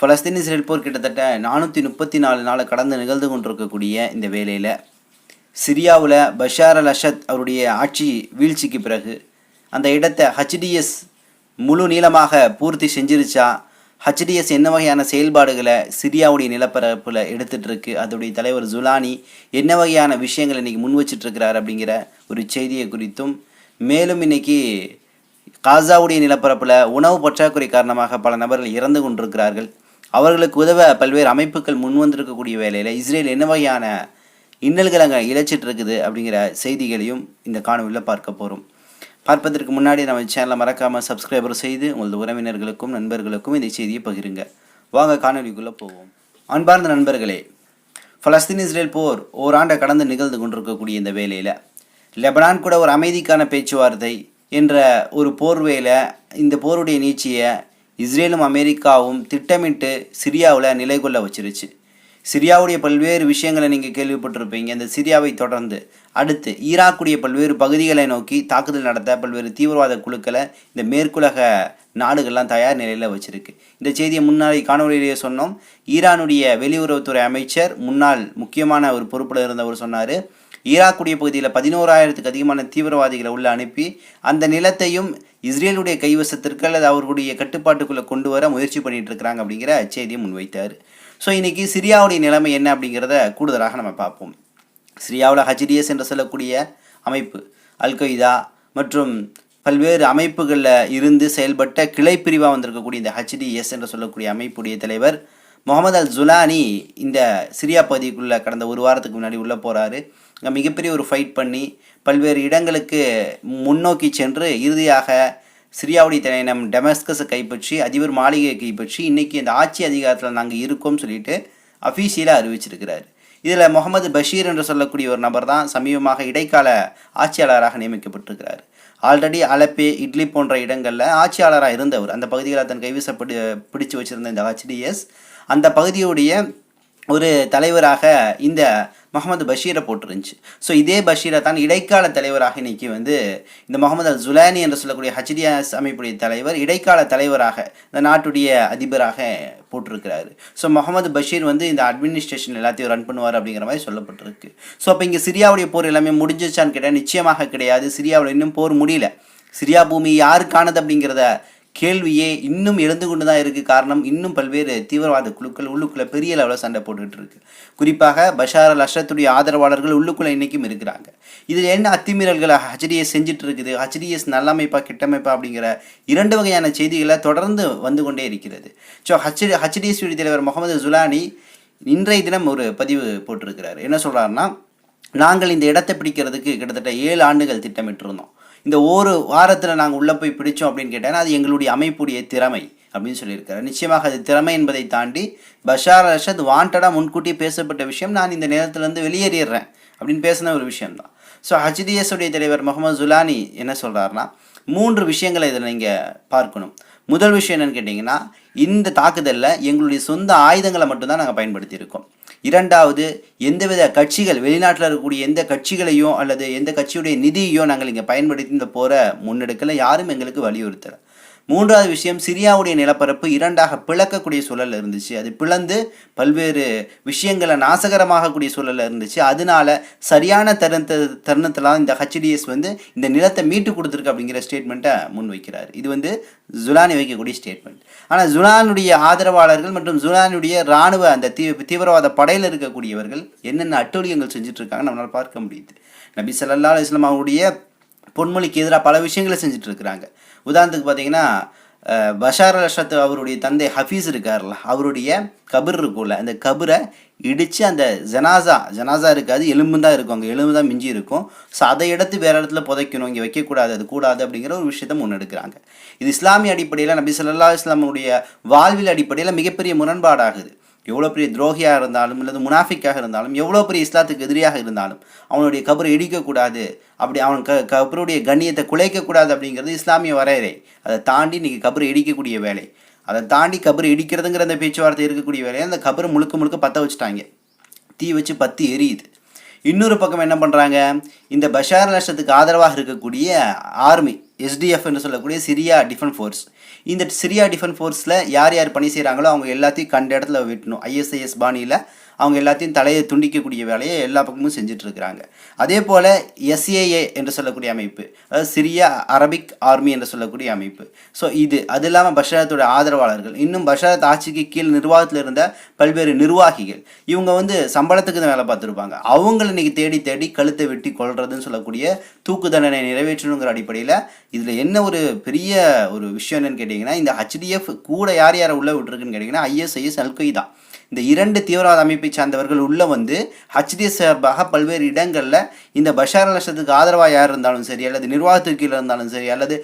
Palestine Israel போர் கிட்டத்தட்ட நானூற்றி முப்பத்தி நாலு நாள் கடந்து நிகழ்ந்து கொண்டிருக்கக்கூடிய இந்த வேலையில் சிரியாவில் பஷார் அல் அஷத் அவருடைய ஆட்சி வீழ்ச்சிக்கு பிறகு அந்த இடத்தை ஹச்டிஎஸ் முழு நீளமாக பூர்த்தி செஞ்சிருச்சா? ஹச்டிஎஸ் என்ன வகையான செயல்பாடுகளை சிரியாவுடைய நிலப்பரப்பில் எடுத்துகிட்டுருக்கு அதோடைய தலைவர் ஜுலானி என்ன வகையான விஷயங்களை இன்றைக்கி முன் வச்சிட்ருக்கிறார் அப்படிங்கிற ஒரு செய்தியை குறித்தும் மேலும் இன்றைக்கி காசாவுடைய நிலப்பரப்பில் உணவு பற்றாக்குறை காரணமாக பல நபர்கள் இறந்து கொண்டிருக்கிறார்கள். அவர்களுக்கு உதவ பல்வேறு அமைப்புகள் முன்வந்திருக்கக்கூடிய வேலையில் இஸ்ரேல் என்ன வகையான இன்னல்கள் அங்கே இழைச்சிட்டு இருக்குது அப்படிங்கிற செய்திகளையும் இந்த காணொலியில் பார்க்க போகிறோம் பார்ப்பதற்கு முன்னாடி நம்ம சேனலை மறக்காமல் சப்ஸ்கிரைபர் செய்து உங்களது உறவினர்களுக்கும் நண்பர்களுக்கும் இந்த செய்தியை பகிருங்க. வாங்க காணொலிக்குள்ளே போவோம். அன்பார்ந்த நண்பர்களே ஃபலஸ்தீன் இஸ்ரேல் போர் ஓராண்டை கடந்து நிகழ்ந்து கொண்டிருக்கக்கூடிய இந்த வேலையில் லெபனான் கூட ஒரு அமைதிக்கான பேச்சுவார்த்தை என்ற ஒரு போர்வையில் இந்த போருடைய நீட்சியை இஸ்ரேலும் அமெரிக்காவும் திட்டமிட்டு சிரியாவில் நிலை கொள்ள வச்சிருச்சு. சிரியாவுடைய பல்வேறு விஷயங்களை நீங்கள் கேள்விப்பட்டிருப்பீங்க. இந்த சிரியாவை தொடர்ந்து அடுத்து ஈராக்குடைய பல்வேறு பகுதிகளை நோக்கி தாக்குதல் நடத்த பல்வேறு தீவிரவாத குழுக்களை இந்த மேற்குலக நாடுகள்லாம் தயார் நிலையில் வச்சிருக்கு. இந்த செய்தியை முன்னாடி காணொலியிலேயே சொன்னோம். ஈரானுடைய வெளியுறவுத்துறை அமைச்சர் முன்னாள் முக்கியமான ஒரு பொறுப்பில் இருந்தவர் சொன்னார். ஈராக்குடைய பகுதியில் பதினோராயிரத்துக்கு அதிகமான தீவிரவாதிகளை உள்ள அனுப்பி அந்த நிலத்தையும் இஸ்ரேலுடைய கைவசத்திற்கு அல்லது அவர்களுடைய கட்டுப்பாட்டுக்குள்ளே கொண்டு வர முயற்சி பண்ணிட்டு இருக்கிறாங்க அப்படிங்கிற செய்தியை முன்வைத்தார். ஸோ இன்றைக்கி சிரியாவுடைய நிலைமை என்ன அப்படிங்கிறத கூடுதலாக நம்ம பார்ப்போம். சிரியாவில் ஹஜ்டிஎஸ் என்று சொல்லக்கூடிய அமைப்பு அல் கொய்தா மற்றும் பல்வேறு அமைப்புகளில் இருந்து செயல்பட்ட கிளை பிரிவாக வந்திருக்கக்கூடிய இந்த ஹச்டிஎஸ் என்று சொல்லக்கூடிய அமைப்புடைய தலைவர் முகமது அல் ஜுலானி இந்த சிரியா பகுதிக்குள்ளே கடந்த ஒரு வாரத்துக்கு முன்னாடி உள்ளே போகிறாரு அங்கே மிகப்பெரிய ஒரு ஃபைட் பண்ணி பல்வேறு இடங்களுக்கு முன்னோக்கி சென்று இறுதியாக சிரியாவுடைய தலைநம் டெமஸ்கஸை கைப்பற்றி அதிபர் மாளிகையை கைப்பற்றி இன்றைக்கி இந்த ஆட்சி அதிகாரத்தில் நாங்கள் இருக்கோம்னு சொல்லிட்டு அஃபீஷியலாக அறிவிச்சிருக்கிறார். இதில் முகமது பஷீர் என்று சொல்லக்கூடிய ஒரு நபர் தான் சமீபமாக இடைக்கால ஆட்சியாளராக நியமிக்கப்பட்டிருக்கிறார். ஆல்ரெடி அலப்பே இட்லி போன்ற இடங்களில் ஆட்சியாளராக இருந்தவர். அந்த பகுதிகளை தன் கைவசப்படி பிடிச்சு வச்சுருந்த இந்த ஹச்டிஎஸ் அந்த பகுதியுடைய ஒரு தலைவராக இந்த முகமது பஷீரை போட்டிருந்துச்சு. ஸோ இதே பஷீரை தான் இடைக்கால தலைவராக இன்னைக்கு வந்து இந்த முகமது அல் ஜுலானி என்று சொல்லக்கூடிய ஹச்டிஎஸ் அமைப்புடைய தலைவர் இடைக்கால தலைவராக இந்த நாட்டுடைய அதிபராக போட்டிருக்கிறாரு. ஸோ முகமது பஷீர் வந்து இந்த அட்மினிஸ்ட்ரேஷன் எல்லாத்தையும் ரன் பண்ணுவார் அப்படிங்கிற மாதிரி சொல்லப்பட்டிருக்கு. ஸோ அப்போ இங்கே சிரியாவுடைய போர் எல்லாமே முடிஞ்சிச்சான்னு கேட்டால் நிச்சயமாக கிடையாது. சிரியாவில் இன்னும் போர் முடியல. சிரியா பூமி யாருக்கானது அப்படிங்கிறத கேள்வியே இன்னும் எழுந்து கொண்டு தான் இருக்குது காரணம் இன்னும் பல்வேறு தீவிரவாத குழுக்கள் உள்ளுக்குள்ளே பெரிய லெவலில் சண்டை போட்டுக்கிட்டு இருக்கு. குறிப்பாக பஷார் அல் அஷ்ரத்துடைய ஆதரவாளர்கள் உள்ளுக்குள்ளே இன்றைக்கும் இருக்கிறாங்க. இதில் என்ன அத்துமீறல்களை ஹச்டிஎஸ் செஞ்சுட்டு இருக்குது? ஹச்டிஎஸ் நல்லமைப்பா கிட்டமைப்பா அப்படிங்கிற இரண்டு வகையான செய்திகளை தொடர்ந்து வந்து கொண்டே இருக்கிறது. ஸோ ஹச் ஹச்டிஎஸ் தலைவர் முகமது ஜுலானி இன்றைய தினம் ஒரு பதிவு போட்டிருக்கிறார். என்ன சொல்கிறாருன்னா நாங்கள் இந்த இடத்தை பிடிக்கிறதுக்கு கிட்டத்தட்ட ஏழு ஆண்டுகள் திட்டமிட்டிருந்தோம். இந்த ஒரு வாரத்தில் நாங்கள் உள்ளே போய் பிடிச்சோம் அப்படின்னு கேட்டாங்கன்னா அது எங்களுடைய அமைப்புடைய திறமை அப்படின்னு சொல்லியிருக்காரு நிச்சயமாக அது திறமை என்பதை தாண்டி பஷார் ரஷத் வாண்டடாக முன்கூட்டி பேசப்பட்ட விஷயம் நான் இந்த நேரத்திலேருந்து வெளியேறிடுறேன் அப்படின்னு பேசின ஒரு விஷயம்தான். ஸோ ஹச்டிஎஸ் உடைய தலைவர் முகமது ஜுலானி என்ன சொல்கிறாருன்னா மூன்று விஷயங்களை இதில் நீங்கள் பார்க்கணும். முதல் விஷயம் என்னன்னு கேட்டிங்கன்னா இந்த தாக்குதலில் எங்களுடைய சொந்த ஆயுதங்களை மட்டும்தான் நாங்கள் பயன்படுத்தியிருக்கோம். இரண்டாவது எந்தவித கட்சிகள் வெளிநாட்டில் இருக்கக்கூடிய எந்த கட்சிகளையோ அல்லது எந்த கட்சியுடைய நிதியையோ நாங்கள் இங்கே பயன்படுத்தி இந்த போரை முன்னெடுக்கல. யாரும் எங்களுக்கு வலியுறுத்தலை. மூன்றாவது விஷயம் சிரியாவுடைய நிலப்பரப்பு இரண்டாக பிளக்கக்கூடிய சூழல் இருந்துச்சு. அது பிளந்து பல்வேறு விஷயங்களை நாசகரமாகக்கூடிய சூழல் இருந்துச்சு. அதனால சரியான தருணத்தை தருணத்தில் இந்த ஹச்டிஎஸ் வந்து இந்த நிலத்தை மீட்டு கொடுத்துருக்கு அப்படிங்கிற ஸ்டேட்மெண்ட்டை முன்வைக்கிறார். இது வந்து ஜுலானி வைக்கக்கூடிய ஸ்டேட்மெண்ட் ஆனால் ஜுலானுடைய ஆதரவாளர்கள் மற்றும் ஜுலானுடைய இராணுவ அந்த தீ தீவிரவாத படையில் இருக்கக்கூடியவர்கள் என்னென்ன அட்டூழியங்கள் செஞ்சுட்டு இருக்காங்க நம்மளால் பார்க்க முடியுது. நபி சல்லா இஸ்லாம் அவருடைய பொன்மொழிக்கு எதிராக பல விஷயங்களை செஞ்சுட்டு இருக்கிறாங்க உதாரணத்துக்கு பார்த்தீங்கன்னா பஷார் அல் அவருடைய தந்தை ஹஃபீஸ் இருக்கார்ல அவருடைய கபர் இருக்கும்ல அந்த கபரை இடித்து அந்த ஜனாசா ஜனாசா இருக்காது எலும்பு தான் இருக்கும் அங்கே எலும்பு தான் மிஞ்சி இருக்கும். ஸோ அதை எடுத்து வேறு இடத்துல புதைக்கணும் இங்கே வைக்கக்கூடாது அது கூடாது அப்படிங்கிற ஒரு விஷயத்தை முன்னெடுக்கிறாங்க. இது இஸ்லாமிய அடிப்படையில் நபி சொல்லா இஸ்லாமுடைய வாழ்வில் அடிப்படையில் மிகப்பெரிய முரண்பாடாகுது. எவ்வளோ பெரிய துரோகியாக இருந்தாலும் அல்லது முனாஃபிக்காக இருந்தாலும் எவ்வளோ பெரிய இஸ்லாத்துக்கு எதிரியாக இருந்தாலும் அவனுடைய கபரை இடிக்கக்கூடாது அப்படி அவன் க கபருடைய கண்ணியத்தை குலைக்கக்கூடாது அப்படிங்கிறது இஸ்லாமிய வரையறை அதை தாண்டி இன்றைக்கி கபரை இடிக்கக்கூடிய வேலை. அதை தாண்டி கபர் இடிக்கிறதுங்கிற அந்த பேச்சுவார்த்தை இருக்கக்கூடிய வேலையை அந்த கபரை முழுக்க முழுக்க பற்ற வச்சுட்டாங்க. தீ வச்சு பற்றி எரியுது. இன்னொரு பக்கம் என்ன பண்ணுறாங்க இந்த பஷார் நஷ்டத்துக்கு ஆதரவாக இருக்கக்கூடிய ஆர்மி எஸ்டிஎஃப்னு சொல்லக்கூடிய சிரியா டிஃபென்ஸ் ஃபோர்ஸ் இந்த சிரியா டிஃபன் ஃபோர்ஸில் யார் யார் பணி செய்கிறாங்களோ அவங்க எல்லாத்தையும் கண்ட இடத்துல வெட்டணும். ஐஎஸ்ஐஎஸ் பாணியில் அவங்க எல்லாத்தையும் தலையை துண்டிக்கக்கூடிய வேலையை எல்லா பக்கமும் செஞ்சிட்ருக்கிறாங்க. அதே போல் எஸ்ஏஏ என்று சொல்லக்கூடிய அமைப்பு அதாவது சிரியா அரபிக் ஆர்மி என்று சொல்லக்கூடிய அமைப்பு. ஸோ இது அது இல்லாமல் பஷரத்தோட ஆதரவாளர்கள் இன்னும் பஷரத் ஆட்சிக்கு கீழ் நிர்வாகத்தில் இருந்த பல்வேறு நிர்வாகிகள் இவங்க வந்து சம்பளத்துக்கு தான் வேலை பார்த்துருப்பாங்க. அவங்கள இன்னைக்கு தேடி தேடி கழுத்தை வெட்டி கொள்றதுன்னு சொல்லக்கூடிய தூக்கு தண்டனை நிறைவேற்றணுங்கிற அடிப்படையில் இதில் என்ன ஒரு பெரிய ஒரு விஷயம் என்னன்னு கேட்டிங்கன்னா இந்த ஹச்டிஎஃப் கூட யார் யாரை உள்ளே விட்டுருக்குன்னு கேட்டிங்கன்னா ஐஎஸ்ஐஎஸ் அல்கொய்தா இந்த இரண்டு தீவிரவாத அமைப்பை சார்ந்தவர்கள் உள்ள வந்து ஹச்டிஎஸ் சார்பாக பல்வேறு இடங்களில் இந்த பஷார் லட்சத்துக்கு ஆதரவாக யார் இருந்தாலும் சரி அல்லது நிர்வாகத்திற்கு கீழே இருந்தாலும் சரி அல்லது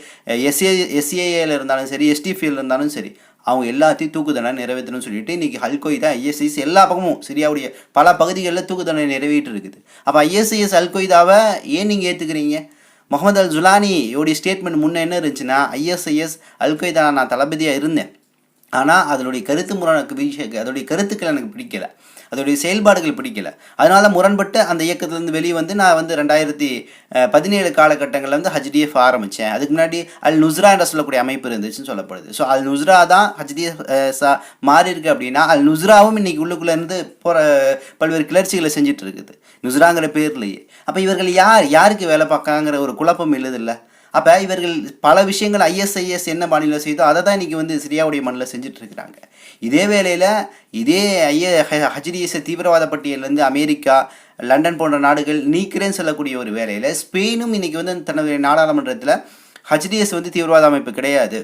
எஸ்ஏ எஸ்ஏஏல இருந்தாலும் சரி எஸ்டிபியில் இருந்தாலும் சரி அவங்க எல்லாத்தையும் தூக்கு தண்டனை நிறைவேற்றணும்னு சொல்லிட்டு இன்றைக்கி அல்கொய்தா ஐஎஸ்ஐஎஸ் எல்லா பக்கமும் சிரியாவுடைய பல பகுதிகளில் தூக்கு தண்டனை நிறைவேற்றி இருக்குது. அப்போ ஐஎஸ்ஐஎஸ் அல்கொய்தாவை ஏன் நீங்கள் ஏற்றுக்கிறீங்க முகமது அல் ஜுலானியோடைய ஸ்டேட்மெண்ட் முன்னே என்ன இருந்துச்சுன்னா ஐஎஸ்ஐஎஸ் அல்கொய்தா நான் தளபதியாக இருந்தேன். ஆனால் அதனுடைய கருத்து முரணுக்கு விஷயம் அதோடைய கருத்துக்கள் எனக்கு பிடிக்கல. அதோடைய செயல்பாடுகள் பிடிக்கல. அதனால் முரண்பட்டு அந்த இயக்கத்துலேருந்து வெளியே வந்து நான் வந்து ரெண்டாயிரத்தி பதினேழு காலகட்டங்களில் வந்து ஹச்டிஎஃப் ஆரம்பித்தேன் அதுக்கு முன்னாடி அல் நுஸ்ரா என்ற சொல்லக்கூடிய அமைப்பு இருந்துச்சுன்னு சொல்லப்படுது. ஸோ அல் நுஸ்ரா தான் ஹச்டிஎஃப் சா மாறி இருக்குது அப்படின்னா அல் நுஸ்ராவும் இன்றைக்கி உள்ளுக்குள்ளேருந்து போகிற பல்வேறு கிளர்ச்சிகளை செஞ்சுட்டு இருக்குது. நுசுராங்கிற பேர்லேயே. அப்போ இவர்கள் யார்? யாருக்கு வேலை பார்க்காங்கிற ஒரு குழப்பம் இல்லதில்ல அப்போ இவர்கள் பல விஷயங்கள் ஐஎஸ்ஐஎஸ் என்ன மாநிலம் செய்தோ அதை தான் இன்றைக்கி வந்து சிரியாவுடைய மண்ணில் செஞ்சுட்டு இருக்கிறாங்க இதே வேளையில் இதே ஐய ஹஜ்டிஎஸ் தீவிரவாத பட்டியலேருந்து அமெரிக்கா லண்டன் போன்ற நாடுகள் நீக்கிறேன்னு சொல்லக்கூடிய ஒரு வேலையில் ஸ்பெயினும் இன்றைக்கி வந்து தன்னுடைய நாடாளுமன்றத்தில் ஹச்டிஎஸ் வந்து தீவிரவாத அமைப்பு கிடையாது.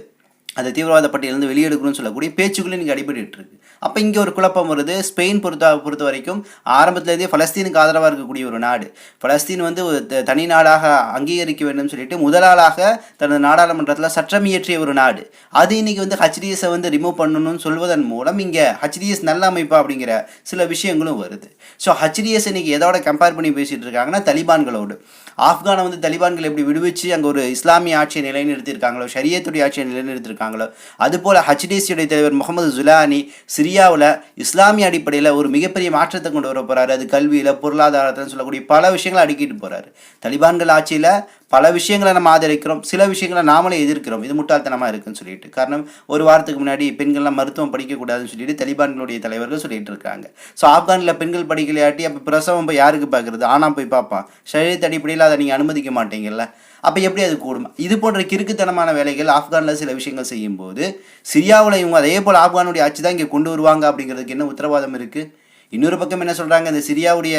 அந்த தீவிரவாத பட்டியலிருந்து வெளியெடுக்கணும்னு சொல்லக்கூடிய பேச்சுக்களும் இன்றைக்கி அடிபட்டு இருக்கு அப்போ இங்கே ஒரு குழப்பம் வருது. ஸ்பெயின் பொறுத்த பொறுத்த வரைக்கும் ஆரம்பத்திலேருந்தே பலஸ்தீனுக்கு ஆதரவாக இருக்கக்கூடிய ஒரு நாடு. பலஸ்தீன் வந்து ஒரு த- தனி நாடாக அங்கீகரிக்க வேண்டும் சொல்லிட்டு முதலாளாக தனது நாடாளுமன்றத்தில் சட்டம் இயற்றிய ஒரு நாடு. அது இன்னைக்கு வந்து ஹச்டிஎஸை வந்து ரிமூவ் பண்ணணும்னு சொல்வதன் மூலம் இங்கே ஹச்டிஎஸ் நல்ல அமைப்பா அப்படிங்கிற சில விஷயங்களும் வருது. ஸோ ஹச்டிஎஸ் இன்றைக்கி எதோட கம்பேர் பண்ணி பேசிகிட்டு இருக்காங்கன்னா தலிபான்களோடு. ஆப்கானை வந்து தலிபான்கள் எப்படி விடுவிச்சு அங்கே ஒரு இஸ்லாமிய ஆட்சியை நிலைநிறுத்தியிருக்காங்களோ ஷரியத்துடைய ஆட்சியை இருக்காங்களோ அதுபோல் ஹச்டிசியுடைய தலைவர் முகமது ஜுலானி சிரியாவில் இஸ்லாமிய அடிப்படையில் ஒரு மிகப்பெரிய மாற்றத்தை கொண்டு வர போகிறாரு அது கல்வியில் பொருளாதாரத்தில் சொல்லக்கூடிய பல விஷயங்களை அடுக்கிட்டு போறாரு. தலிபான்கள் ஆட்சியில் பல விஷயங்களை நம்ம ஆதரிக்கிறோம் சில விஷயங்களை நாமளே எதிர்க்கிறோம். இது முட்டாள்தனமாக இருக்குன்னு சொல்லிட்டு. காரணம் ஒரு வாரத்துக்கு முன்னாடி பெண்கள்லாம் மருத்துவம் படிக்கக்கூடாதுன்னு சொல்லிட்டு தலிபான்களுடைய தலைவர்கள் சொல்லிட்டு இருக்காங்க. ஸோ ஆப்கானில் பெண்கள் படிக்கலையாட்டி அப்போ பிரசவம் போய் யாருக்கு பார்க்குறது ஆனா போய் பார்ப்பான். சரீரத்து அடிப்படையில் அதை நீங்கள் அனுமதிக்க மாட்டீங்கல்ல. அப்போ எப்படி அது கூடும்? இது போன்ற கிறுக்குத்தனமான வேலைகள் ஆப்கானில் சில விஷயங்கள் செய்யும்போது சிரியாவில் இவங்க அதே போல் ஆப்கானுடைய ஆட்சி தான் இங்கே கொண்டு வருவாங்க அப்படிங்கிறதுக்கு என்ன உத்தரவாதம் இருக்குது இன்னொரு பக்கம் என்ன சொல்கிறாங்க இந்த சிரியாவுடைய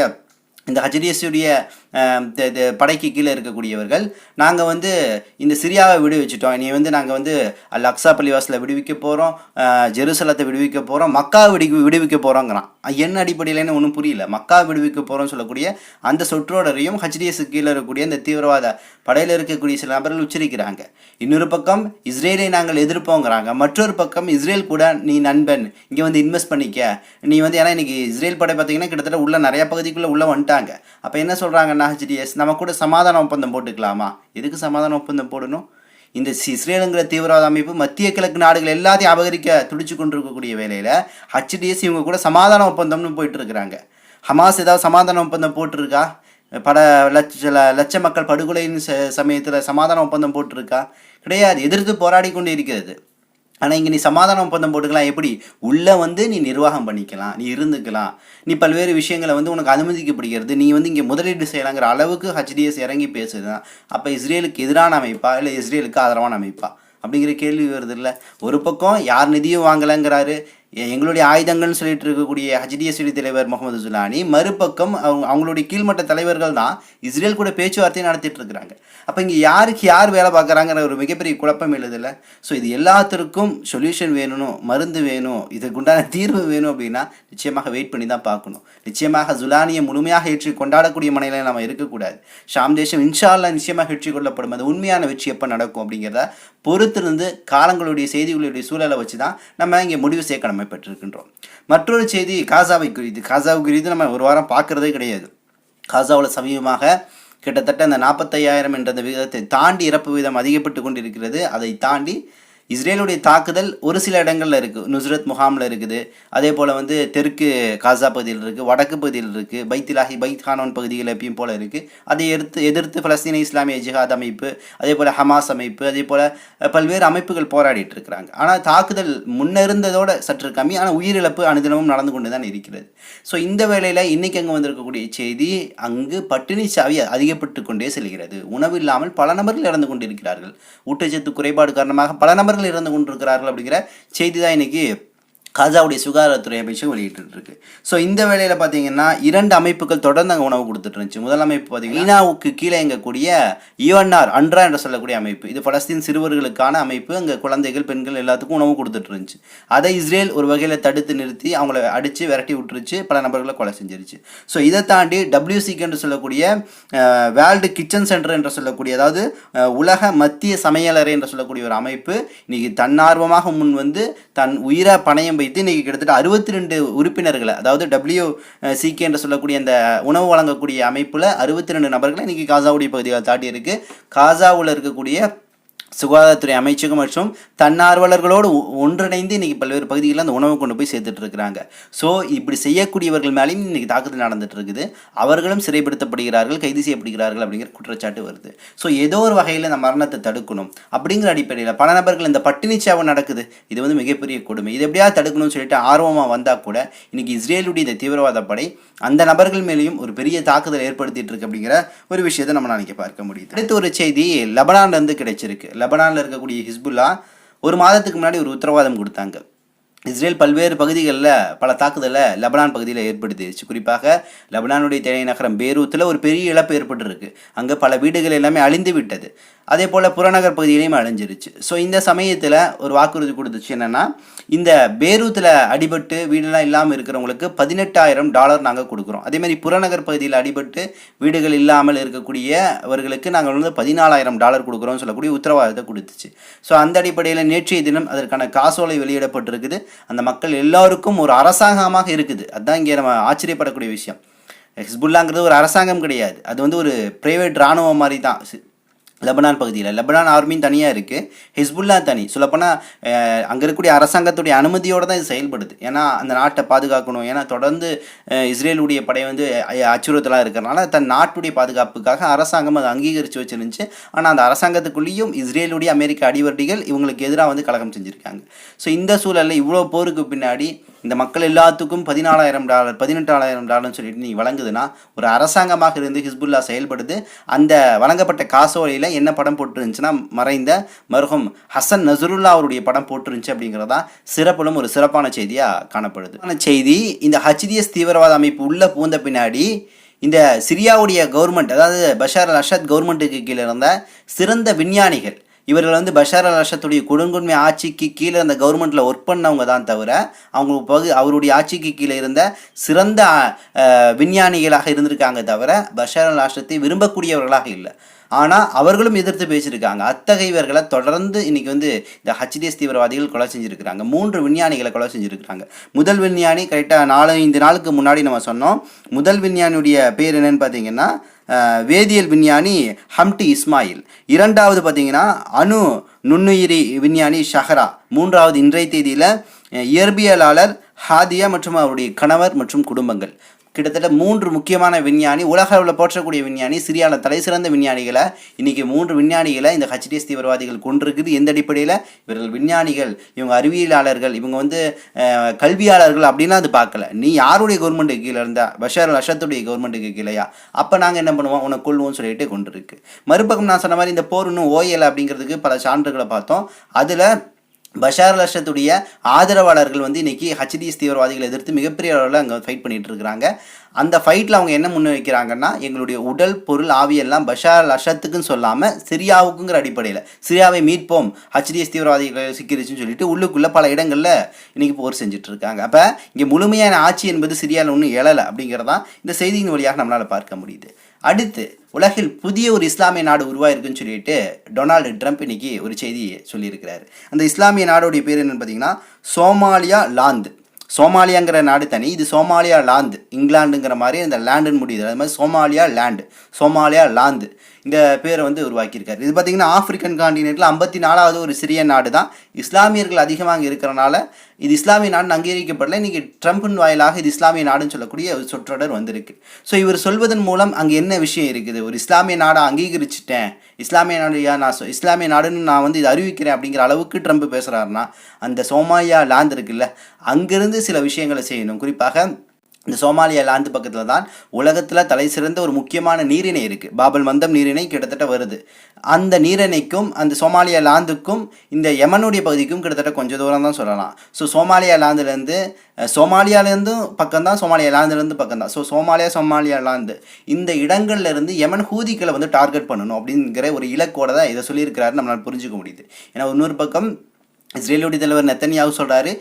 இந்த ஹஜ்டிஎஸ்ஸுடைய படைக்கு கீழே இருக்கக்கூடியவர்கள். நாங்கள் வந்து இந்த சிரியாவை விடுவிச்சிட்டோம். இனி வந்து நாங்கள் வந்து அல் அக்ஸா பள்ளிவாசலை விடுவிக்க போகிறோம் ஜெருசலத்தை விடுவிக்க போகிறோம் மக்கா விடு விடுவிக்க போகிறோங்கிறான் என்ன அடிப்படையிலன்னு ஒன்றும் புரியல. மக்கா விடுவிக்க போகிறோம்னு சொல்லக்கூடிய அந்த சொற்றோடரையும் ஹச்டிஎஸ் கீழே இருக்கக்கூடிய இந்த தீவிரவாத படையில் இருக்கக்கூடிய சில நபர்கள் உச்சரிக்கிறாங்க. இன்னொரு பக்கம் இஸ்ரேலை நாங்கள் எதிர்ப்போங்கிறாங்க. மற்றொரு பக்கம் இஸ்ரேல் கூட நீ நண்பன் இங்கே வந்து இன்வெஸ்ட் பண்ணிக்க. நீ வந்து ஏன்னா இன்னைக்கு இஸ்ரேல் படை பார்த்தீங்கன்னா கிட்டத்தட்ட உள்ள நிறைய பகுதிக்குள்ளே உள்ளே வந்துட்டாங்க. அப்போ என்ன சொல்கிறாங்கன்னா ஹெச்டிஎஸ் நம்ம கூட சமாதான ஒப்பந்தம் போட்டுக்கலாமா? எதுக்கு சமாதான ஒப்பந்தம் போடணும்? இந்த இஸ்ரேலுங்கிற தீவிரவாத அமைப்பு மத்திய கிழக்கு நாடுகள் எல்லாத்தையும் அபகரிக்க துடிச்சு கொண்டிருக்கக்கூடிய வேலையில் ஹச்டிஎஸ் இவங்க கூட சமாதான ஒப்பந்தம்னு போயிட்டு இருக்கிறாங்க ஹமாஸ் ஏதாவது சமாதான ஒப்பந்தம் போட்டிருக்கா? பல லட்ச லட்ச மக்கள் படுகொலையின் ச சமயத்தில் சமாதான ஒப்பந்தம் போட்டிருக்கா? கிடையாது. எதிர்த்து போராடி கொண்டு இருக்கிறது. ஆனால் இங்கே நீ சமாதான ஒப்பந்தம் போட்டுக்கலாம். எப்படி? உள்ளே வந்து நீ நிர்வாகம் பண்ணிக்கலாம். நீ இருந்துக்கலாம். நீ பல்வேறு விஷயங்களை வந்து உனக்கு அனுமதிக்கப்படுகிறது. நீ வந்து இங்கே முதலீடு செய்யலாங்கிற அளவுக்கு ஹச்டிஎஸ் இறங்கி பேசுதுதான் அப்போ இஸ்ரேலுக்கு எதிரான அமைப்பா? இல்லை இஸ்ரேலுக்கு ஆதரவான அமைப்பா? அப்படிங்கிற கேள்வி வருது இல்லை? ஒரு பக்கம் யார் நிதியும் வாங்கலைங்கிறாரு. எங்களுடைய ஆயுதங்கள்னு சொல்லிட்டு இருக்கக்கூடிய ஹச்டிஎஸ்டி தலைவர் முகமது ஜுலானி மறுபக்கம் அவங்க அவங்களுடைய கீழ்மட்ட தலைவர்கள் தான் இஸ்ரேல் கூட பேச்சுவார்த்தை நடத்திட்டு இருக்கிறாங்க. அப்போ இங்கே யாருக்கு யார் வேலை பார்க்குறாங்கிற ஒரு மிகப்பெரிய குழப்பம் எழுதில்ல ஸோ இது எல்லாத்திற்கும் சொல்யூஷன் வேணும் மருந்து வேணும் இதுக்குண்டான தீர்வு வேணும் அப்படின்னா நிச்சயமாக வெயிட் பண்ணி தான் பார்க்கணும். நிச்சயமாக ஜுலானியை முழுமையாக ஏற்றி கொண்டாடக்கூடிய மனையில் நம்ம இருக்கக்கூடாது. ஷாம் தேசம் இன்ஷா நிச்சயமாக வெற்றி கொள்ளப்படும். அது உண்மையான வெற்றி எப்போ நடக்கும் அப்படிங்கிறத பொறுத்திருந்து காலங்களுடைய செய்திகளுடைய சூழலை வச்சு தான் நம்ம இங்கே முடிவு சேர்க்கணும். நம்ம பெற்றிருக்கின்றோம். மற்றொரு செய்தி காசாவை குறித்து. காசாவை குறித்து நம்ம ஒரு வாரம் பார்க்குறதே கிடையாது. காசாவில் சமீபமாக கிட்டத்தட்ட அந்த நாற்பத்தையாயிரம் என்ற அந்த விகிதத்தை தாண்டி இறப்பு வீதம் அதிகப்பட்டு கொண்டிருக்கிறது. அதை தாண்டி இஸ்ரேலுடைய தாக்குதல் ஒரு சில இடங்களில் இருக்குது நுஸ்ரத் முகாமில் இருக்குது. அதே போல் வந்து தெற்கு காசா பகுதியில் இருக்குது வடக்கு பகுதியில் இருக்குது பைத்திலாஹி பைத் ஹானோன் பகுதிகள் எப்பயும் போல் இருக்குது அதை எதிர்த்து எதிர்த்து பலஸ்தீன இஸ்லாமிய ஜிஹாத் அமைப்பு அதே போல் ஹமாஸ் அமைப்பு அதே போல் பல்வேறு அமைப்புகள் போராடிட்டு இருக்கிறாங்க. ஆனால் தாக்குதல் முன்னிருந்ததோட சற்று கம்மி ஆனால் உயிரிழப்பு அனுதினமும் நடந்து கொண்டு தான் இருக்கிறது. ஸோ இந்த வேளையில் இன்றைக்கி அங்கே வந்திருக்கக்கூடிய செய்தி அங்கு பட்டினி சாவி அதிகப்பட்டு கொண்டே செல்கிறது. உணவு இல்லாமல் பல நபர்கள் இறந்து கொண்டிருக்கிறார்கள். ஊட்டச்சத்து குறைபாடு காரணமாக பல நபர்கள் இறந்து கொண்டிருக்கிறார்கள் அப்படிங்கிற செய்தி தான் இன்னைக்கு காசாவுடைய சுகாதாரத்துறை அமைச்சகம் வெளியிட்டு இருக்கு ஸோ இந்த வேளையில் பார்த்தீங்கன்னா இரண்டு அமைப்புகள் தொடர்ந்து அங்கே உணவு கொடுத்துட்டு இருந்துச்சு. முதல் அமைப்பு பார்த்தீங்கன்னா ஈனாவுக்கு கீழே இயங்கக்கூடிய யுஎன்ஆர் அன்ட்ரா என்று சொல்லக்கூடிய அமைப்பு. இது பலஸ்தீன் சிறுவர்களுக்கான அமைப்பு. அங்கே குழந்தைகள் பெண்கள் எல்லாத்துக்கும் உணவு கொடுத்துட்டு இருந்துச்சு. அதை இஸ்ரேல் ஒரு வகையில் தடுத்து நிறுத்தி அவங்கள அடித்து விரட்டி விட்டுருச்சு. பல நபர்களை கொலை செஞ்சிருச்சு. ஸோ இதை தாண்டி டபிள்யூசிக்கு என்று சொல்லக்கூடிய வேர்ல்டு கிச்சன் சென்டர் என்று சொல்லக்கூடிய அதாவது உலக மத்திய சமையலறை என்று சொல்லக்கூடிய ஒரு அமைப்பு. இன்னைக்கு தன்னார்வமாக முன் வந்து தன் உயிரை பணையம் வைத்து இன்றைக்கி கிட்டத்தட்ட அறுபத்தி ரெண்டு உறுப்பினர்களை அதாவது டபிள்யூ சிகே என்று சொல்லக்கூடிய அந்த உணவு வழங்கக்கூடிய அமைப்பில் அறுபத்தி ரெண்டு நபர்களை இன்றைக்கி காசாவுடைய பகுதியில் தாட்டியிருக்கு. காசாவில் இருக்கக்கூடிய சுகாதாரத்துறை அமைச்சகம் மற்றும் தன்னார்வலர்களோடு ஒ- ஒன்றிணைந்து இன்றைக்கி பல்வேறு பகுதிகளில் அந்த உணவை கொண்டு போய் சேர்த்துட்டு இருக்கிறாங்க ஸோ இப்படி செய்யக்கூடியவர்கள் மேலேயும் இன்னைக்கு தாக்குதல் நடந்துட்டு இருக்குது அவர்களும் சிறைப்படுத்தப்படுகிறார்கள் கைது செய்யப்படுகிறார்கள் அப்படிங்கிற குற்றச்சாட்டு வருது. ஸோ ஏதோ ஒரு வகையில் இந்த மரணத்தை தடுக்கணும் அப்படிங்கிற அடிப்படையில் பல நபர்கள் இந்த பட்டினி சேவை நடக்குது. இது வந்து மிகப்பெரிய கொடுமை. இது எப்படியாவது தடுக்கணும்னு சொல்லிட்டு ஆர்வமாக வந்தால் கூட இன்றைக்கி இஸ்ரேலுடைய இந்த தீவிரவாத படை அந்த நபர்கள் மேலேயும் ஒரு பெரிய தாக்குதல் ஏற்படுத்திட்டு இருக்கு அப்படிங்கிற ஒரு விஷயத்தை நம்ம நாளைக்கு பார்க்க முடியுது. அடுத்து ஒரு செய்தி லெபனான்லேருந்து கிடைச்சிருக்கு. லெபனானில் இருக்கக்கூடிய ஹிஸ்புல்லா ஒரு மாதத்துக்கு முன்னாடி ஒரு உத்தரவாதம் கொடுத்தாங்க. இஸ்ரேல் பல்வேறு பகுதிகளில் பல தாக்குதலை லெபனான் பகுதியில் ஏற்படுத்திடுச்சு குறிப்பாக லெபனானுடைய தலைநகரம் பேரூத்தில் ஒரு பெரிய இழப்பு ஏற்பட்டிருக்கு. அங்கே பல வீடுகள் எல்லாமே அழிந்து விட்டது. அதே போல் புறநகர் பகுதியிலையும் அழிஞ்சிருச்சு. ஸோ இந்த சமயத்தில் ஒரு வாக்குறுதி கொடுத்துச்சு என்னென்னா இந்த பேரூத்தில் அடிபட்டு வீடெல்லாம் இல்லாமல் இருக்கிறவங்களுக்கு பதினெட்டாயிரம் டாலர் நாங்கள் கொடுக்குறோம். அதேமாதிரி புறநகர் பகுதியில் அடிபட்டு வீடுகள் இல்லாமல் இருக்கக்கூடியவர்களுக்கு நாங்கள் வந்து பதினாலாயிரம் டாலர் கொடுக்குறோம்னு சொல்லக்கூடிய உத்தரவாதத்தை கொடுத்துச்சு. ஸோ அந்த அடிப்படையில் நேற்றைய தினம் அதற்கான காசோலை வெளியிடப்பட்டிருக்குது. அந்த மக்கள் எல்லாருக்கும் ஒரு அரசாங்கமாக இருக்குது. அதுதான் இங்கே நம்ம ஆச்சரியப்படக்கூடிய விஷயம். ஹிஸ்புல்லாங்கிறது ஒரு அரசாங்கம் கிடையாது. அது வந்து ஒரு பிரைவேட் இராணுவம் மாதிரி தான். லெபனான் பகுதியில். லெபனான் ஆர்மியும் தனியாக இருக்குது ஹிஸ்புல்லா தனி. சொல்லப்போனால் அங்கே இருக்கக்கூடிய அரசாங்கத்துடைய அனுமதியோடு தான் இது செயல்படுது. ஏன்னா அந்த நாட்டை பாதுகாக்கணும். ஏன்னா தொடர்ந்து இஸ்ரேலுடைய படை வந்து அச்சுறுத்தலாக இருக்கிறனால தன் நாட்டுடைய பாதுகாப்புக்காக அரசாங்கம் அதை அங்கீகரித்து வச்சிருந்துச்சு. ஆனால் அந்த அரசாங்கத்துக்குள்ளேயும் இஸ்ரேலுடைய அமெரிக்க அடிவர்டிகள் இவங்களுக்கு எதிராக வந்து கலகம் செஞ்சுருக்காங்க. ஸோ இந்த சூழலில் இவ்வளோ போருக்கு பின்னாடி இந்த மக்கள் எல்லாத்துக்கும் பதினாலாயிரம் டாலர் பதினெட்டாயிரம் டாலர்னு சொல்லிட்டு நீ வழங்குதுன்னா ஒரு அரசாங்கமாக இருந்து ஹிஸ்புல்லா செயல்படுது. அந்த வழங்கப்பட்ட காசோலையில் என்ன படம் போட்டுருந்துச்சுன்னா மறைந்த மருகம் ஹசன் நசருல்லா அவருடைய படம் போட்டுருந்துச்சு அப்படிங்கிறதா சிறப்பிலும் ஒரு சிறப்பான செய்தியாக காணப்படுது. செய்தி இந்த ஹச்டிஎஸ் தீவிரவாத அமைப்பு உள்ள பூந்த பின்னாடி இந்த சிரியாவுடைய கவர்மெண்ட் அதாவது பஷார் அல் அஷத் கவர்மெண்ட்டுக்கு கீழே இருந்த சிறந்த விஞ்ஞானிகள் இவர்கள் வந்து பஷார் அல் அஷத்துடைய கொடுங்கொன்மை ஆட்சிக்கு கீழே இருந்த கவர்மெண்ட்டில் ஒர்க் பண்ணவங்க தான் தவிர அவங்க பகு அவருடைய ஆட்சிக்கு கீழே இருந்த சிறந்த விஞ்ஞானிகளாக இருந்திருக்காங்க தவிர பஷார் அல் அஷத்தை விரும்பக்கூடியவர்களாக இல்லை. ஆனால் அவர்களும் எதிர்த்து பேசியிருக்காங்க. அத்தகையவர்களை தொடர்ந்து இன்னைக்கு வந்து இந்த ஹச்டிஎஸ் தீவிரவாதிகள் கொலை செஞ்சுருக்கிறாங்க. மூன்று விஞ்ஞானிகளை கொலை செஞ்சுருக்கிறாங்க. முதல் விஞ்ஞானி கரெக்டாக நாலு ஐந்து நாளுக்கு முன்னாடி நம்ம சொன்னோம். முதல் விஞ்ஞானியுடைய பேர் என்னன்னு பார்த்தீங்கன்னா வேதியியல் விஞ்ஞானி ஹம்டி இஸ்மாயில். இரண்டாவது பார்த்தீங்கன்னா அணு நுண்ணுயிரி விஞ்ஞானி ஷஹரா. மூன்றாவது இன்றைய தேதியில் இயற்பியலாளர் ஹாதியா மற்றும் அவருடைய கணவர் மற்றும் குடும்பங்கள். கிட்டத்தட்ட மூன்று முக்கியமான விஞ்ஞானி உலக அளவில் போற்றக்கூடிய விஞ்ஞானி சிரியாவில் தலை சிறந்த விஞ்ஞானிகளை இன்னைக்கு மூன்று விஞ்ஞானிகளை இந்த ஹச்டிஎஸ் தீவிரவாதிகள் கொண்டிருக்குது எந்த அடிப்படையில்? இவர்கள் விஞ்ஞானிகள் இவங்க அறிவியலாளர்கள் இவங்க வந்து கல்வியாளர்கள் அப்படின்னா அது பார்க்கல. நீ யாருடைய கவர்மெண்ட்டுக்கு கீழே இருந்தா? பஷார் அல் அஷத்துடைய கவர்மெண்ட்டுக்கு கீழேயா? அப்போ நாங்கள் என்ன பண்ணுவோம்? உன்னை கொள்வோம்னு சொல்லிட்டு கொண்டிருக்கு மறுபக்கம் நான் சொன்ன மாதிரி இந்த போர் இன்னும் ஓயலை அப்படிங்கிறதுக்கு பல சான்றுகளை பார்த்தோம். அதில் பஷார் லஷத்துடைய ஆதரவாளர்கள் வந்து இன்றைக்கி ஹச்டிஎஸ் தீவிரவாதிகளை எதிர்த்து மிகப்பெரிய அளவில் அங்கே ஃபைட் பண்ணிகிட்டு இருக்கிறாங்க. அந்த ஃபைட்டில் அவங்க என்ன முன்வைக்கிறாங்கன்னா எங்களுடைய உடல் பொருள் ஆவியெல்லாம் பஷார் லஷத்துக்குன்னு சொல்லாமல் சிரியாவுக்குங்கிற அடிப்படையில் சிரியாவை மீட்போம் ஹச்டிஎஸ் தீவிரவாதிகள் சிக்கிருச்சுன்னு சொல்லிட்டு உள்ளுக்குள்ளே பல இடங்களில் இன்றைக்கி போர் செஞ்சுட்டு இருக்காங்க. அப்போ இங்கே முழுமையான ஆட்சி என்பது சிரியாவில் ஒன்றும் எழலை அப்படிங்கிறதான் இந்த செய்தியின் வழியாக நம்மளால் பார்க்க முடியுது. அடுத்து உலகில் புதிய ஒரு இஸ்லாமிய நாடு உருவாயிருக்குன்னு சொல்லிட்டு டொனால்டு ட்ரம்ப் இன்னைக்கு ஒரு செய்தி சொல்லியிருக்கிறார். அந்த இஸ்லாமிய நாடோடைய பேர் என்னன்னு பார்த்தீங்கன்னா சோமாலியா லாந்து. சோமாலியாங்கிற நாடு தனி இது சோமாலியா லாந்து இங்கிலாந்துங்கிற மாதிரி இந்த லேண்டுன்னு முடியுது. அது மாதிரி சோமாலியா லேண்டு சோமாலியா லாந்து இந்த பேரை வந்து உருவாக்கியிருக்காரு. இது பார்த்தீங்கன்னா ஆப்பிரிக்கன் காண்டினென்ட்டில் ஐம்பத்தி நாலாவது ஒரு சிறிய நாடு தான் இஸ்லாமியர்கள் அதிகமாக இருக்கிறனால இது இஸ்லாமிய நாடுன்னு அங்கீகரிக்கப்படல. இன்னைக்கு ட்ரம்பின் வாயிலாக இது இஸ்லாமிய நாடுன்னு சொல்லக்கூடிய ஒரு சொற்றொடர் வந்திருக்கு. ஸோ இவர் சொல்வதன் மூலம் அங்கே என்ன விஷயம் இருக்குது? ஒரு இஸ்லாமிய நாடை அங்கீகரிச்சிட்டேன். இஸ்லாமிய நாடுயா நான் இஸ்லாமிய நாடுன்னு நான் வந்து இது அறிவிக்கிறேன் அப்படிங்கிற அளவுக்கு ட்ரம்ப் பேசுகிறாருன்னா அந்த சோமாயா லேண்ட் இருக்குல்ல அங்கேருந்து சில விஷயங்களை செய்யணும். குறிப்பாக இந்த சோமாலியா லாந்து பக்கத்தில் தான் உலகத்தில் தலை சிறந்த ஒரு முக்கியமான நீரிணை இருக்குது பாபல் மந்தம் நீரிணை கிட்டத்தட்ட வருது. அந்த நீரிணைக்கும் அந்த சோமாலியா லாந்துக்கும் இந்த யமனுடைய பகுதிக்கும் கிட்டத்தட்ட கொஞ்சம் தூரம் தான் சொல்லலாம். ஸோ சோமாலியா லாந்துலேருந்து சோமாலியாலேருந்தும் பக்கம் தான் சோமாலியா லாந்துலேருந்து பக்கம் தான் ஸோ சோமாலியா சோமாலியா லாந்து இந்த இடங்கள்லேருந்து யமன் ஹூதிக்களை வந்து டார்கெட் பண்ணணும் அப்படிங்கிற ஒரு இலக்கோட தான் இதை சொல்லியிருக்கிறாரு நம்மளால் புரிஞ்சுக்க முடியுது. ஏன்னா இன்னொரு பக்கம் இஸ்ரேலுடைய தலைவர் நெத்தன்யாவு சொல்கிறாரு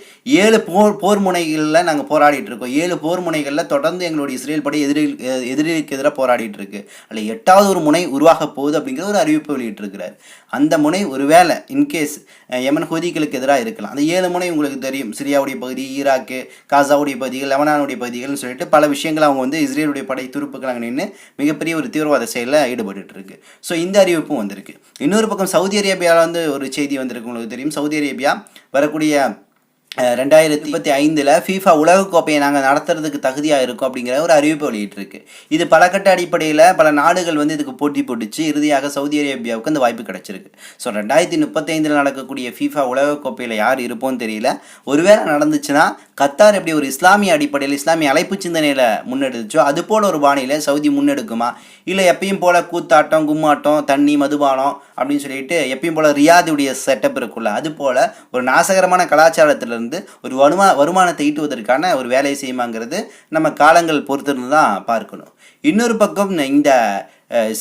ஏழு போர் போர் முனைகளில் நாங்கள் போராடிட்டு இருக்கோம். ஏழு போர் முனைகளில் தொடர்ந்து எங்களுடைய இஸ்ரேல் படை எதிரி எதிரிக்கு எதிராக போராடிட்டு இருக்கு. அதில் எட்டாவது ஒரு முனை உருவாக போகுது அப்படிங்கிற ஒரு அறிவிப்பு வெளியிட்டிருக்கிறார். அந்த முனை ஒருவேளை இன்கேஸ் யமன் ஹூதிகளுக்கு எதிராக இருக்கலாம். அந்த ஏழு முனை உங்களுக்கு தெரியும். சிரியாவுடைய பகுதி ஈராக்கு காசாவுடைய பகுதிகள் லெவனானுடைய பகுதிகள்னு சொல்லிட்டு பல விஷயங்கள் அவங்க வந்து இஸ்ரேலுடைய படை துருப்புக்கள் அங்கே நின்று மிகப்பெரிய ஒரு தீவிரவாத செயலில் ஈடுபட்டு இருக்கு. ஸோ இந்த அறிவிப்பும் வந்திருக்கு. இன்னொரு பக்கம் சவுதி அரேபியாவில் வந்து ஒரு செய்தி வந்திருக்கு. உங்களுக்கு தெரியும். சவுதி அரேபியா வரக்கூடிய ரெண்டாயிரத்தி இருபத்தி ஐந்தில் ஃபீஃபா உலகக்கோப்பையை நாங்கள் நடத்துறதுக்கு தகுதியாக இருக்கோம் அப்படிங்கிற ஒரு அறிவிப்பு வெளியிட்டிருக்கு. இது பல கட்ட அடிப்படையில் பல நாடுகள் வந்து இதுக்கு போட்டி போட்டுச்சு. இறுதியாக சவுதி அரேபியாவுக்கு அந்த வாய்ப்பு கிடைச்சிருக்கு. ஸோ ரெண்டாயிரத்தி முப்பத்தைந்தில் நடக்கக்கூடிய ஃபீஃபா உலகக்கோப்பையில் யார் இருப்போம்னு தெரியல. ஒருவேளை நடந்துச்சுன்னா கத்தார் எப்படி ஒரு இஸ்லாமிய அடிப்படையில் இஸ்லாமிய அழைப்பு சிந்தனையில் முன்னெடுத்துச்சோ அது போல் ஒரு பாணியில் சவுதி முன்னெடுக்குமா? இல்லை எப்பயும் போல் கூத்தாட்டம் கும்மாட்டம் தண்ணி மதுபானம் அப்படின்னு சொல்லிட்டு எப்பயும் போல் ரியாதுடைய செட்டப் இருக்குல்ல அது போல் ஒரு நாசகரமான கலாச்சாரத்திலிருந்து ஒரு வருமா வருமானத்தை ஈட்டுவதற்கான ஒரு வேலையை செய்யுமாங்கிறது நம்ம காலங்கள் பொறுத்திருந்து தான் பார்க்கணும். இன்னொரு பக்கம் இந்த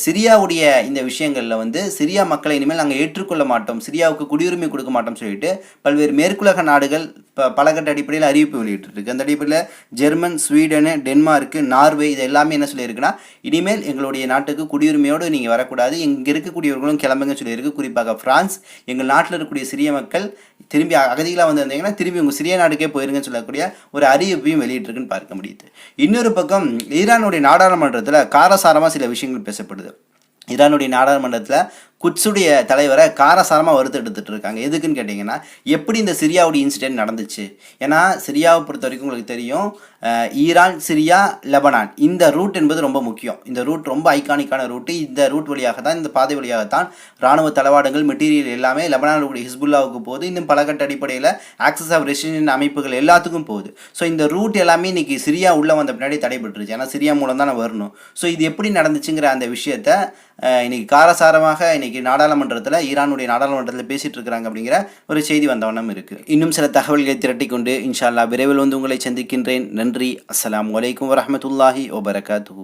சிரியாவுடைய இந்த விஷயங்களில் வந்து சிரியா மக்களை இனிமேல் நாங்கள் ஏற்றுக்கொள்ள மாட்டோம். சிரியாவுக்கு குடியுரிமை கொடுக்க மாட்டோம் சொல்லிட்டு பல்வேறு மேற்குலக நாடுகள் ப பலகட்ட அடிப்படையில் அறிவிப்பு வெளியிட்டிருக்கு. அந்த அடிப்படையில் ஜெர்மன் ஸ்வீடனு டென்மார்க்கு நார்வே இது எல்லாமே என்ன சொல்லியிருக்குன்னா இனிமேல் எங்களுடைய நாட்டுக்கு குடியுரிமையோடு நீங்கள் வரக்கூடாது. இங்கே இருக்கக்கூடியவர்களும் கிளம்புங்க சொல்லியிருக்கு. குறிப்பாக ஃப்ரான்ஸ் எங்கள் நாட்டில் இருக்கக்கூடிய சிறிய மக்கள் திரும்பி அகதிகளாக வந்திருந்தீங்கன்னா திரும்பி உங்கள் சிறிய நாட்டுக்கே போயிருங்கன்னு சொல்லக்கூடிய ஒரு அறிவிப்பையும் வெளியிட்டிருக்குன்னு பார்க்க முடியுது. இன்னொரு பக்கம் ஈரானுடைய நாடாளுமன்றத்தில் காரசாரமாக சில விஷயங்கள் பேசப்படுது. ஈரானுடைய நாடாளுமன்றத்தில் குட்ஸுடைய தலைவரை காரசாரமாக வறுத்து எடுத்துகிட்டு இருக்காங்க எதுக்குன்னு கேட்டிங்கன்னா எப்படி இந்த சிரியாவுடைய இன்சிடென்ட் நடந்துச்சு? ஏன்னா சிரியாவை பொறுத்த வரைக்கும் உங்களுக்கு தெரியும் ஈரான் சிரியா லெபனான். இந்த ரூட் என்பது ரொம்ப முக்கியம். இந்த ரூட் ரொம்ப ஐகானிக்கான ரூட்டு இந்த ரூட் வழியாக தான் இந்த பாதை வழியாகத்தான் ராணுவ தளவாடங்கள் மெட்டீரியல் எல்லாமே லெபனானுடைய ஹிஸ்புல்லாவுக்கு போகுது. இன்னும் பலகட்ட அடிப்படையில் ஆக்சஸ் ஆஃப் ரெசிடென்ட் அமைப்புகள் எல்லாத்துக்கும் போகுது. ஸோ இந்த ரூட் எல்லாமே இன்றைக்கி சிரியா உள்ளே வந்த பின்னாடி தடைபட்டுருச்சு. ஏன்னா சிரியா மூலம் தான் வரணும். ஸோ இது எப்படி நடந்துச்சுங்கிற அந்த விஷயத்த இன்றைக்கி காரசாரமாக இன்றைக்கி இன்றைக்கி நாடாளுமன்றத்தில் ஈரானுடைய நாடாளுமன்றத்தில் பேசிட்டு இருக்கிறாங்க அப்படிங்கிற ஒரு செய்தி வந்த வண்ணம் இருக்கு. இன்னும் சில தகவல்களை திரட்டி கொண்டு இன்ஷா அல்லாஹ் விரைவில் வந்து உங்களை சந்திக்கின்றேன். நன்றி. அஸ்லாம் வலைக்கம் வரமத்துல்லாஹி ஒபரகாத்து